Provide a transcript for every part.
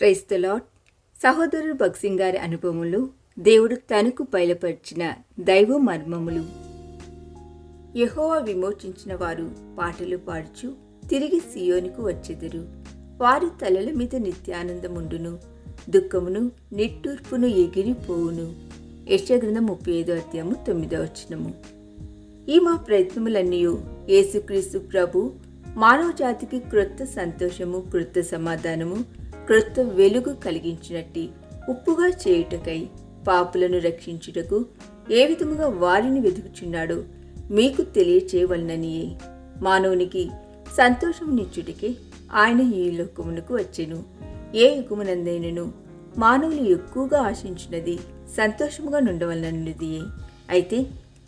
క్రైస్తలాట్ సహోదరుడు భక్సింగ్ గారి అనుభవములు దేవుడు తనకు బయలుపరిచిన దైవ మర్మములు. యహోవా విమోచించిన వారు పాటలు పాడుచు తిరిగి సియోనికి వచ్చెదరు. వారి తలల మీద నిత్యానందముండును దుఃఖమును నిట్టూర్పును ఎగిరిపోవును. యశగ్రంథం ముప్పై ఐదో అధ్యాయము తొమ్మిదో వచనము. ఈ మా ప్రయత్నములన్నీ యేసుక్రీస్తు ప్రభు మానవ జాతికి క్రొత్త సంతోషము క్రొత్త సమాధానము క్రొత్త వెలుగు కలిగించినట్టి ఉప్పుగా చేయుటకై పాపులను రక్షించుటకు ఏ విధముగా వారిని వెతుకుచున్నాడో మీకు తెలియచేయవలననియే మానవునికి సంతోషమునిచ్చుటకే ఆయన ఈ లోకమునకు వచ్చెను. ఏ యుగమునందైనను మానవులు ఎక్కువగా ఆశించినది సంతోషముగా నుండవలనన్నదియే అయితే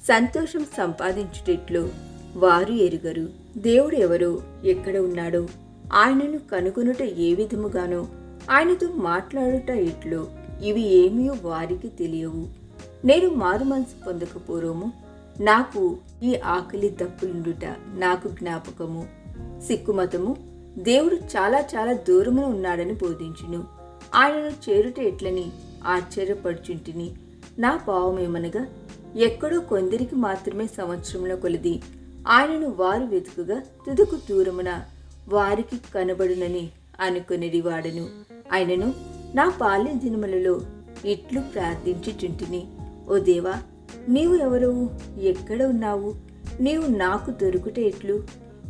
సంతోషం సంపాదించుటట్లు వారు ఎరుగరు. దేవుడు ఎవరో ఎక్కడ ఉన్నాడో ఆయనను కనుగొనుట ఏ విధముగానో ఆయనతో మాట్లాడుట ఇట్లు ఇవి ఏమీ వారికి తెలియవు. నేను మారు మనసు పొందకపోరోము. నాకు ఈ ఆకలి దప్పులుండుట నాకు జ్ఞాపకము. సిక్కుమతము దేవుడు చాలా చాలా దూరమున ఉన్నాడని బోధించును. ఆయనను చేరుట ఎట్లని ఆశ్చర్యపడుచుంటిని. నా భావమేమనగా ఎక్కడో కొందరికి మాత్రమే సంవత్సరంలో కొలిది. ఆయనను వారు వెతుకుగా తుదకు దూరమున వారికి కనబడునని అనుకునేది వాడను. ఆయనను నా బాల్య దినములలో ఇట్లు ప్రార్థించుచుంటిని. ఓ దేవా నీవు ఎవరవు ఎక్కడ ఉన్నావు? నీవు నాకు దొరుకుట ఎట్లు?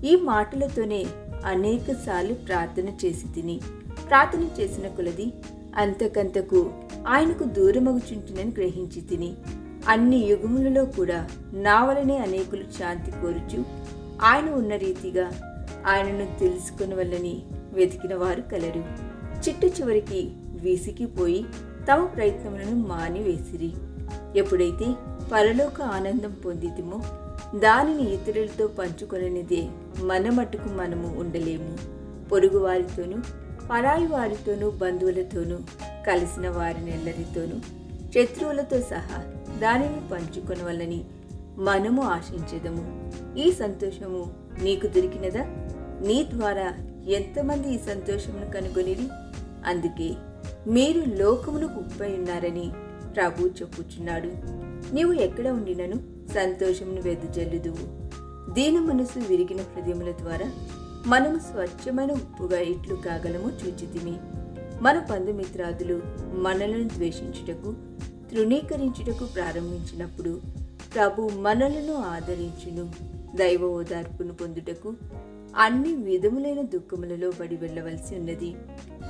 ఈ మాటలతోనే అనేకసార్లు ప్రార్థన చేసి తిని. ప్రార్థన చేసిన కొలది అంతకంతకు ఆయనకు దూరమగుచుంటునని గ్రహించి తిని. అన్ని యుగములలో కూడా నా వలనే అనేకులు శాంతి కోరుచు ఆయన ఉన్న రీతిగా ఆయనను తెలుసుకుని వల్లని వెతికిన వారు కలరు. చిట్టు చివరికి విసిగిపోయి తమ ప్రయత్నములను మానివేసిరి. ఎప్పుడైతే పరలోక ఆనందం పొందితిమో దానిని ఇతరులతో పంచుకొననిదే మన మట్టుకు మనము ఉండలేము. పొరుగు వారితోనూ పరాయి వారితోనూ బంధువులతోనూ కలిసిన వారినెల్లరితోనూ శత్రువులతో సహా దానిని పంచుకొనవలని మనము ఆశించదము. ఈ సంతోషము నీకు దొరికినదా? నీ ద్వారా ఎంతమంది ఈ సంతోషమును కనుగొనిరి? అందుకే మీరు లోకమును ఉప్పై ఉన్నారని ప్రభు చెప్పుచున్నాడు. నీవు ఎక్కడ ఉండినను? సంతోషమును వెదజల్లుదువు. దీన మనసు విరిగిన హృదయముల ద్వారా మనము స్వచ్ఛమైన ఉప్పుగా ఇట్లు కాగలము చూచితిమి. మన బంధుమిత్రాదులు మనలను ద్వేషించుటకు తృణీకరించుటకు ప్రారంభించినప్పుడు ప్రభు మనలను ఆదరించును. దైవ ఓదార్పును పొందుటకు అన్ని విధములైన దుఃఖములలో బడి వెళ్ళవలసి ఉన్నది.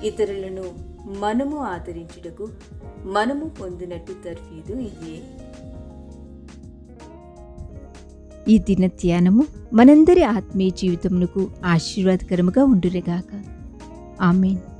ఇతరులను మనము ఆదరించుటకు మనము పొందినట్టు తర్ఫీదు ఇదే. ఈ దిన ధ్యానము మనందరి ఆత్మీయ జీవితమునకు ఆశీర్వాదకరముగా ఉండురేగాక ఆమెన్.